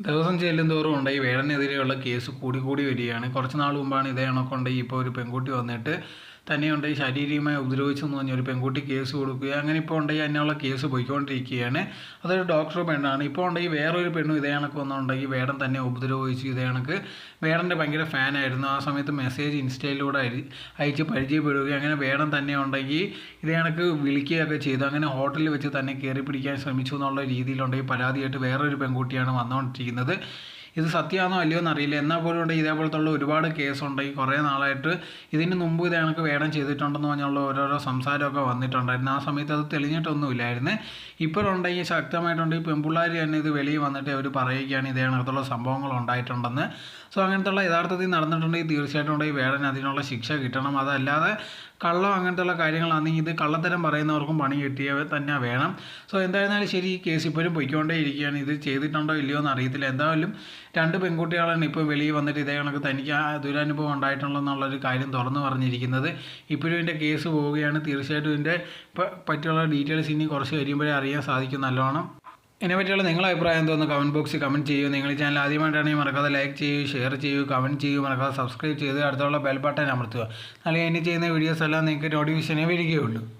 ദിവസം ചെല്ലും തോറും ഉണ്ട്. ഈ വേടനെതിരെയുള്ള കേസ് കൂടി കൂടി വരികയാണ്. കുറച്ച് നാൾ മുമ്പാണ് ഇതേ കണക്കുണ്ട്. ഇപ്പോൾ ഒരു പെൺകുട്ടി വന്നിട്ട് തന്നെയുണ്ട്. ഈ ശാരീരികമായി ഉപദ്രവിച്ചെന്ന് പറഞ്ഞ ഒരു പെൺകുട്ടി കേസ് കൊടുക്കുക അങ്ങനെ ഇപ്പോൾ ഉണ്ടെങ്കിൽ അതിനുള്ള കേസ് പോയിക്കൊണ്ടിരിക്കുകയാണ്. അതൊരു ഡോക്ടർ പെണ്ണാണ്. ഇപ്പോൾ ഉണ്ടെങ്കിൽ വേറൊരു പെണ്ണും ഇതേ കണക്ക് വന്നുണ്ടെങ്കിൽ വേടൻ തന്നെ ഉപദ്രവിച്ചു ഇതേ കണക്ക്. വേടന്റെ ഭയങ്കര ഫാനായിരുന്നു. ആ സമയത്ത് മെസ്സേജ് ഇൻസ്റ്റയിലൂടെ അയച്ച് പരിചയപ്പെടുകയും അങ്ങനെ വേടൻ തന്നെ ഉണ്ടെങ്കിൽ ഇതേ കണക്ക് വിളിക്കുകയൊക്കെ ചെയ്തു. അങ്ങനെ ഹോട്ടലിൽ വെച്ച് തന്നെ കയറി പിടിക്കാൻ ശ്രമിച്ചു എന്നുള്ള രീതിയിലുണ്ടെങ്കിൽ പരാതിയായിട്ട് വേറൊരു പെൺകുട്ടിയാണ് വന്നുകൊണ്ടിരിക്കുന്നത്. ഇത് സത്യമാണോ അല്ലയോ എന്നറിയില്ല. എന്നാൽ പോലും ഉണ്ട് ഇതേപോലത്തുള്ള ഒരുപാട് കേസുണ്ട്. ഈ കുറേ നാളായിട്ട് ഇതിന് മുമ്പ് ഇത് കണക്ക് വേണം ചെയ്തിട്ടുണ്ടെന്ന് പറഞ്ഞുള്ള ഓരോരോ സംസാരമൊക്കെ വന്നിട്ടുണ്ടായിരുന്നു. ആ സമയത്ത് അത് തെളിഞ്ഞിട്ടൊന്നുമില്ലായിരുന്നു. ഇപ്പോഴുണ്ടെങ്കിൽ ശക്തമായിട്ടുണ്ട് ഈ പെൺപിള്ളേർ തന്നെ ഇത് വെളിയിൽ വന്നിട്ട് അവർ പറയുകയാണ് ഇതേ കണക്കത്തുള്ള സംഭവങ്ങൾ ഉണ്ടായിട്ടുണ്ടെന്ന്. സോ അങ്ങനത്തുള്ള യഥാർത്ഥത്തിൽ നടന്നിട്ടുണ്ടെങ്കിൽ തീർച്ചയായിട്ടും ഉണ്ടെങ്കിൽ വേടൻ അതിനുള്ള ശിക്ഷ കിട്ടണം. അതല്ലാതെ കള്ളം അങ്ങനത്തെയുള്ള കാര്യങ്ങളാണെങ്കിൽ ഇത് കള്ളത്തരം പറയുന്നവർക്കും പണി കിട്ടിയവ തന്നെ വേണം. സോ എന്തായിരുന്നാലും ശരി ഈ കേസ് ഇപ്പോഴും പൊയ്ക്കൊണ്ടേ ഇരിക്കുകയാണ് ഇത് ചെയ്തിട്ടുണ്ടോ ഇല്ലയോ എന്ന് അറിയത്തില്ല എന്തായാലും രണ്ട് പെൺകുട്ടികളാണ് ഇപ്പോൾ വെളിയിൽ വന്നിട്ട് ഇതേ കണക്ക് തനിക്ക് ആ ദുരനുഭവം ഉണ്ടായിട്ടുള്ളതെന്നുള്ളൊരു കാര്യം തുറന്നു പറഞ്ഞിരിക്കുന്നത്. ഇപ്പോഴും ഇതിന്റെ കേസ് പോവുകയാണ്. തീർച്ചയായിട്ടും ഇതിന്റെ പറ്റിയുള്ള ഡീറ്റെയിൽസ് ഇനി കുറച്ച് കഴിയുമ്പോഴേ അറിയാൻ സാധിക്കും നല്ലോണം. ഇതിനെ പറ്റിയുള്ള നിങ്ങളുടെ അഭിപ്രായം എന്തോന്ന് കമന്റ് ബോക്സിൽ കമന്റ് ചെയ്യൂ. നിങ്ങൾ ഈ ചാനൽ ആദ്യമായിട്ടാണെങ്കിൽ മറക്കാതെ ലൈക്ക് ചെയ്യൂ ഷെയർ ചെയ്യൂ കമന്റ് ചെയ്യൂ. മറക്കാതെ സബ്സ്ക്രൈബ് ചെയ്ത് അടുത്തുള്ള ബെൽ ബട്ടൺ അമർത്തുക. അല്ലെങ്കിൽ ഇനി ചെയ്യുന്ന വീഡിയോസ് എല്ലാം നിങ്ങൾക്ക് നോട്ടിഫിക്കേഷനെ വരികയുള്ളൂ